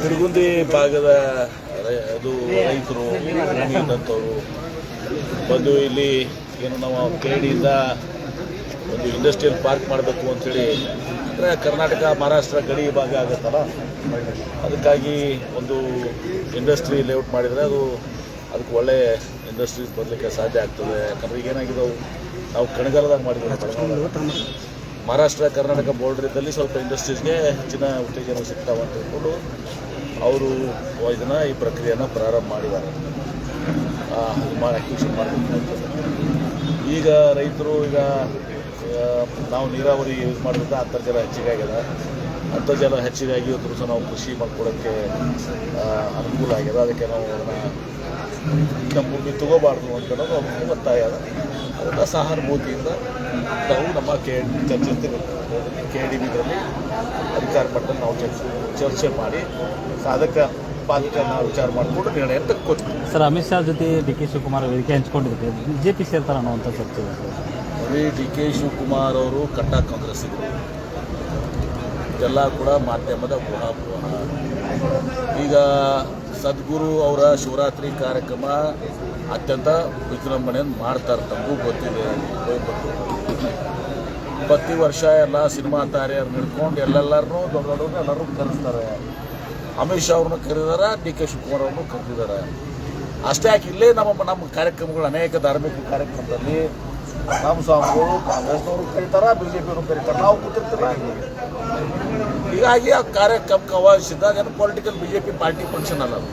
ಹುಡುಗುಂದಿ ಭಾಗದ ಅದು ರೈತರು ಇದ್ದಂಥವ್ರು ಬಂದು ಇಲ್ಲಿ ಏನು ನಾವು ಕೇಡಿಯಿಂದ ಒಂದು ಇಂಡಸ್ಟ್ರಿಯಲ್ ಪಾರ್ಕ್ ಮಾಡಬೇಕು ಅಂತೇಳಿ, ಅಂದರೆ ಕರ್ನಾಟಕ, ಮಹಾರಾಷ್ಟ್ರ ಗಡಿ ಭಾಗ ಆಗುತ್ತಲ್ಲ? ಅದಕ್ಕಾಗಿ ಒಂದು ಇಂಡಸ್ಟ್ರಿ ಲೇಔಟ್ ಮಾಡಿದರೆ ಅದು ಅದಕ್ಕೆ ಒಳ್ಳೆ ಇಂಡಸ್ಟ್ರೀಸ್ ಬರಲಿಕ್ಕೆ ಸಾಧ್ಯ ಆಗ್ತದೆ. ಯಾಕಂದ್ರೆ ಈಗ ಏನಾಗಿದೆ ನಾವು ಕಣಗಾಲದಾಗ ಮಾಡಿದ್ದೀವಿ ಮಹಾರಾಷ್ಟ್ರ ಕರ್ನಾಟಕ ಬಾರ್ಡರ್ ಇದ್ದಲ್ಲಿ ಸ್ವಲ್ಪ ಇಂಡಸ್ಟ್ರೀಸ್ಗೆ ಹೆಚ್ಚಿನ ಉತ್ತೇಜನ ಸಿಗ್ತಾವ ಅಂತ ಹೇಳ್ಕೊಂಡು ಅವರು ಇದನ್ನು ಈ ಪ್ರಕ್ರಿಯೆಯನ್ನು ಪ್ರಾರಂಭ ಮಾಡಿದ್ದಾರೆ. ಅಕ್ವಿಷನ್ ಮಾಡಬೇಕು ಈಗ ರೈತರು ಈಗ ನಾವು ನೀರಾವರಿ ಯೂಸ್ ಮಾಡಿದ್ರೆ ಅಂತರ್ಜಲ ಹೆಚ್ಚಿಗೆ ಆಗ್ಯದ ಅಂತರ್ಜಲ ಹೆಚ್ಚಿಗಾಗಿ ಇವತ್ತು ಸಹ ನಾವು ಕೃಷಿ ಮಾಡ್ಕೊಡೋಕ್ಕೆ ಅನುಕೂಲ ಆಗ್ಯದ ಅದಕ್ಕೆ ನಾವು ಅದನ್ನು ನಮ್ಮ ಭೂಮಿ ತಗೋಬಾರ್ದು ಅಂತ ಅವ್ರಿಗೆ ಒತ್ತಾಯ. ಅದ ಅದನ್ನು ಸಹಾನುಭೂತಿಯಿಂದ ನಾವು ನಮ್ಮ ಕೆ ಚರ್ಚೆ ಕೆ ಡಿ ಬಿದ್ರಲ್ಲಿ ಅಧಿಕಾರ ಮಟ್ಟದಲ್ಲಿ ನಾವು ಚರ್ಚೆ ಚರ್ಚೆ ಮಾಡಿ ಸಾಧಕ ಬಾಧಕನ ವಿಚಾರ ಮಾಡಿಕೊಂಡು ನಿರ್ಣಯ ತಕ್ಕೊತೀವಿ. ಸರ್ ಅಮಿತ್ ಶಾ ಜೊತೆ ಡಿ ಕೆ ಶಿವಕುಮಾರ್ ವೇದಿಕೆ ಹಂಚ್ಕೊಂಡಿದ್ರೆ ಬಿ ಜೆ ಪಿ ಸೇರ್ತಾರೆ ಅನ್ನೋವಂಥ ಚರ್ಚೆ ಸರ್. ಡಿ ಕೆ ಶಿವಕುಮಾರ್ ಅವರು ಕಟ್ಟ ಕಾಂಗ್ರೆಸ್ಸಿಗರು ಇದೆಲ್ಲ ಕೂಡ ಮಾಧ್ಯಮದ ಊಹಾಪೋಹ. ಈಗ ಸದ್ಗುರು ಅವರ ಶಿವರಾತ್ರಿ ಕಾರ್ಯಕ್ರಮ ಅತ್ಯಂತ ವಿಜೃಂಭಣೆಯನ್ನು ಮಾಡ್ತಾರೆ ತಮಗೂ ಗೊತ್ತಿದೆ. ಪ್ರತಿ ವರ್ಷ ಎಲ್ಲ ಸಿನಿಮಾ ತಾರೆಯವ್ರನ್ನ ಹಿಡ್ಕೊಂಡು ಎಲ್ಲೆಲ್ಲರನ್ನೂ ದೊಡ್ಡ ದೊಡ್ಡವ್ರನ್ನ ಎಲ್ಲರೂ ಕರೆಸ್ತಾರೆ. ಅಮಿತ್ ಶಾ ಅವ್ರನ್ನ ಕರೆದಿದ್ದಾರೆ, ಡಿ ಕೆ ಶಿವಕುಮಾರ್ ಅವ್ರನ್ನೂ ಕರೆದಿದ್ದಾರೆ. ಅಷ್ಟೇ ಯಾಕೆ, ಇಲ್ಲೇ ನಮ್ಮ ನಮ್ಮ ಕಾರ್ಯಕ್ರಮಗಳು, ಅನೇಕ ಧಾರ್ಮಿಕ ಕಾರ್ಯಕ್ರಮದಲ್ಲಿ ನಮ್ಮ ಕಾಂಗ್ರೆಸ್ನವರು ಕರೀತಾರ ಬಿ ಜೆ ಪಿಯವರು ಕರೀತಾರೆ. ನಾವು ಕೂತಿರ್ತೀವಿ. ಹೀಗಾಗಿ ಆ ಕಾರ್ಯಕ್ರಮಕ್ಕೆ ಆಹ್ವಾನಿಸಿದಾಗ ಏನು political B J P party function ಅಲ್ಲ ಅದು.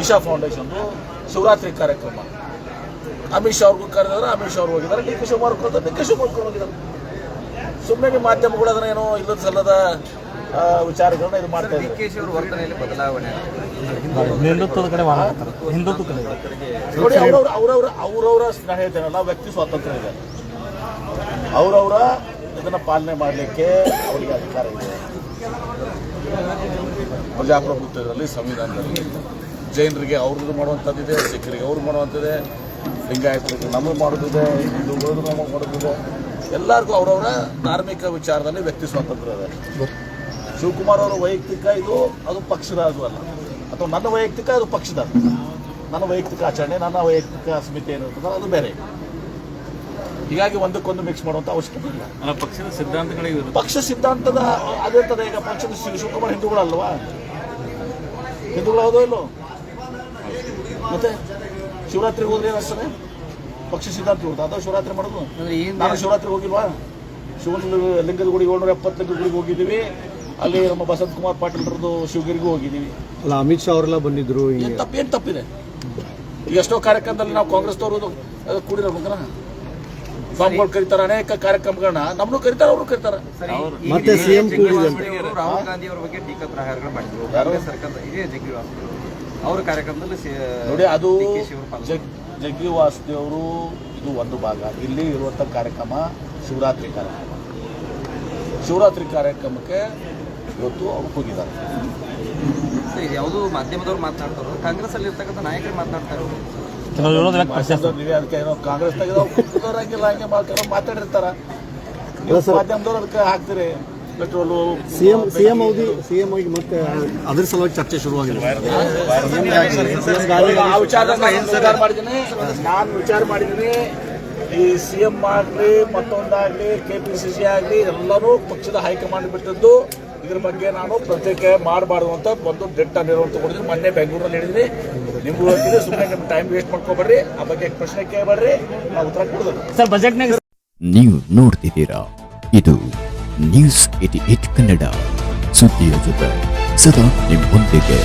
ಈಶಾ ಫೌಂಡೇಶನ್ದು ಶಿವರಾತ್ರಿ ಕಾರ್ಯಕ್ರಮ. ಅಮಿತ್ ಶಾ ಅವ್ರಿಗೂ ಕರೆದಿದ್ದಾರೆ ಅಮಿತ್ ಶಾ ಅವ್ರು ಹೋಗಿದ್ದಾರೆ. ಡಿ ಕೆ ಶಿವಕುಮಾರ್ ಕರೆದ್ರೆ ಡಿ ಕೆ ಶಿವಕುಮಾರ್ ಹೋಗಿದ್ದಾರೆ. ಸುಮ್ಮನೆ ನಿಮ್ಮ ಮಾಧ್ಯಮಗಳು ಅದನ್ನ ಏನೋ ಇಲ್ಲದ ಸಲ್ಲದ ಆ, ವಿಚಾರಗಳನ್ನ ಇದು ಮಾಡ್ತಾ ಇದ್ದಾರೆ. ಡಿಕೆಶಿ ಅವರ ವರ್ತನೆಯಲ್ಲಿ ಬದಲಾವಣೆ ಹಿಂದುತ್ವದ ಕಡೆ ಮಾಡ್ತಾರೆ ಹಿಂದುತ್ವ ಕಡೆ. ನೋಡಿ ಅವ್ರವ್ರ ಅವ್ರವ್ರ ಅವ್ರವ್ರ ಸ್ನೇಹಿತರ ಹೇಳ್ತೇನಲ್ಲ ವ್ಯಕ್ತಿ ಸ್ವಾತಂತ್ರ್ಯ ಇದೆ. ಅವ್ರವ್ರ ಇದನ್ನ ಪಾಲನೆ ಮಾಡಲಿಕ್ಕೆ ಅವರಿಗೆ ಅಧಿಕಾರ ಇದೆ. ಪ್ರಜಾಪ್ರಭುತ್ವದಲ್ಲಿ ಸಂವಿಧಾನದಲ್ಲಿ. ಜೈನರಿಗೆ ಅವ್ರದ್ದು ಮಾಡುವಂಥದ್ದಿದೆ ಸಿಖ್ಖರಿಗೆ ಅವ್ರು ಮಾಡುವಂಥದ್ದಿದೆ ಲಿಂಗಾಯತರಿಗೆ ನಮಗೆ ಮಾಡೋದಿದೆ ಹಿಂದೂಗಳು ನಮಗೆ ಮಾಡೋದಿದೆ ಎಲ್ಲರಿಗೂ ಅವರವರ ಧಾರ್ಮಿಕ ವಿಚಾರದಲ್ಲಿ ವ್ಯಕ್ತಿ ಸ್ವಾತಂತ್ರ್ಯ ಇದೆ. ಶಿವಕುಮಾರ್ ಅವರ ವೈಯಕ್ತಿಕ ಇದು, ಅದು ಪಕ್ಷದ ಅದು ಅಲ್ಲ. ಅಥವಾ ನನ್ನ ವೈಯಕ್ತಿಕ, ಅದು ಪಕ್ಷದ. ನನ್ನ ವೈಯಕ್ತಿಕ ಆಚರಣೆ, ನನ್ನ ವೈಯಕ್ತಿಕ ಸ್ಮಿತಿ ಏನಿರ್ತದೆ ಅದು ಬೇರೆ. ಹೀಗಾಗಿ ಒಂದಕ್ಕೊಂದು ಮಿಕ್ಸ್ ಮಾಡುವಂತ ಅವಶ್ಯಕತೆ ಇಲ್ಲ. ಪಕ್ಷದ ಸಿದ್ಧಾಂತಗಳಿಗೆ ಪಕ್ಷ ಸಿದ್ಧಾಂತದ ಅದಿರ್ತದೆ ಈಗ ಪಕ್ಷದ ಶಿವ- ಶಿವಕುಮಾರ್ ಹಿಂದೂಗಳಲ್ವಾ ಹಿಂದೂಗಳು ಹೌದೋ ಇಲ್ಲೋ ಮತ್ತೆ ಶಿವರಾತ್ರಿಗೆ ಹೋದ್ರೆ ಏನಾಗ್ತದೆ ಪಕ್ಷ ಸಿದ್ಧಾಂತ ಇರುತ್ತೆ? ಅಥವಾ ಶಿವರಾತ್ರಿ ಮಾಡೋದು? ಅಂದ್ರೆ ನಾನು ಶಿವರಾತ್ರಿ ಹೋಗಿಲ್ವಾ? ಶಿವನ ಲಿಂಗದ ಗುಡಿಗೆ ಏಳ್ನೂರ ಎಪ್ಪತ್ತು ಲಿಂಗದ ಗುಡಿಗೆ ಹೋಗಿದ್ದೀವಿ. ಅಲ್ಲಿ ನಮ್ಮ ಬಸಂತ್ ಕುಮಾರ್ ಪಾಟೀಲ್ರದ್ದು ಶಿವಗಿರಿಗೂ ಹೋಗಿದ್ದೀವಿ. ಅಲ್ಲ ಅಮಿತ್ ಶಾ ಅವರೆಲ್ಲ ಬಂದಿದ್ರು ಏನು ತಪ್ಪು ಏನು ತಪ್ಪಿದೆ? ಈಗ ಎಷ್ಟೋ ಕಾರ್ಯಕ್ರಮದಲ್ಲಿ ನಾವು ಕೂಡಿರೋ ಕೂಡಿರೋಬೇಕಲ್ಲ ಸ್ವಾಮಿಗಳು ಕರೀತಾರೆ ಅನೇಕ ಕಾರ್ಯಕ್ರಮಗಳನ್ನ ನಮ್ಮನ್ನು ಕರೀತಾರೆ ಅವರು ಕರೀತಾರೆ. ಮತ್ತೆ ಸಿಎಂ ರಾಹುಲ್ ಗಾಂಧಿ ಅವರ ಬಗ್ಗೆ ಟೀಕಾ ಪ್ರಹಾರಗಳು ಮಾಡಿದ್ರು. ಸರ್ಕಾರ ಇದೇ ಜಗ್ಗಿವಾಸ್ ಅವರ ಕಾರ್ಯಕ್ರಮದಲ್ಲಿ ಸಿ- ನೋಡಿ ಅದು DKಶಿ ಅವರು ಜಗ್ಗಿ ವಾಸುದೇವರು ಇದು ಒಂದು ಭಾಗ. ಇಲ್ಲಿ ಇರುವಂಥ ಕಾರ್ಯಕ್ರಮ ಶಿವರಾತ್ರಿ ಕಾರ್ಯಕ್ರಮ. ಶಿವರಾತ್ರಿ ಕಾರ್ಯಕ್ರಮಕ್ಕೆ ಇವತ್ತು ಅವ್ರು ಹೋಗಿದ್ದಾರೆ ಯಾವುದು ಮಾಧ್ಯಮದವ್ರು ಮಾತನಾಡ್ತಾರೋ ಕಾಂಗ್ರೆಸ್ ಅಲ್ಲಿ ಇರ್ತಕ್ಕಂಥ ನಾಯಕರು ಮಾತನಾಡ್ತಾರೆ ಕೆಲವು ನೀವೇ ಅದಕ್ಕೆ ಏನೋ ಕಾಂಗ್ರೆಸ್ನಾಗ ಹಂಗಿಲ್ಲ ಹಂಗೆ ಮಾತಾಡೋ ಮಾತಾಡಿರ್ತಾರ. ಮಾಧ್ಯಮದವ್ರು ಅದಕ್ಕೆ ಹಾಕ್ತೀರಿ. ಪೆಟ್ರೋಲು ಸಿಎಂ ಸಿಎಂ ಅವಧಿ ಸಿಎಂ ಆಗಿ ಮತ್ತೆ ಅದ್ರ ಸಲುವಾಗಿ ಚರ್ಚೆ ಶುರುವಾಗಿದೆ. ಆ ವಿಚಾರ ನಾನು ವಿಚಾರ ಮಾಡಿದ್ದೀನಿ. ನಾನು ವಿಚಾರ ಮಾಡಿದ್ದೀನಿ. ಈ ಸಿ ಎಂ ಆಗಲಿ ಮತ್ತೊಂದಾಗಲಿ ಕೆ ಪಿ ಸಿ ಸಿ ಆಗಲಿ ಎಲ್ಲರೂ ಪಕ್ಷದ ಹೈಕಮಾಂಡ್ ಬಿಟ್ಟದ್ದು ಇದ್ರ ಬಗ್ಗೆ ನಾನು ಪ್ರತ್ಯೇಕ ಮಾಡಬಾರ್ದು ಅಂತ ಒಂದು ದಿಟ್ಟ ನಿರ್ವಹಣೆ ತಗೊಂಡಿದ್ರು ಮೊನ್ನೆ ಬೆಂಗಳೂರಲ್ಲಿ ಹೇಳಿದ್ರಿ ನಿಮ್ಗೂ ಹೇಳ್ತೀನಿ ಸುಮ್ಮನೆ ನಿಮ್ಮ ಟೈಮ್ ವೇಸ್ಟ್ ಮಾಡ್ಕೊಬೇಡ್ರಿ. ಆ ಬಗ್ಗೆ ಪ್ರಶ್ನೆ ಕೇಳಬೇಡ್ರಿ. ನಾವು ಉತ್ತರ ಕೊಡೋದು ಸರ್ ಬಜೆಟ್ನಾಗ ನೀವು ನೋಡ್ತಿದ್ದೀರಾ? ಇದು ನ್ಯೂಸ್ ಏಟಿ ಏಟ್ ಕನ್ನಡ. ಸುದ್ದಿಯ ಜೊತೆ ಸದಾ ನಿಮ್ಮೊಂದಿಗೆ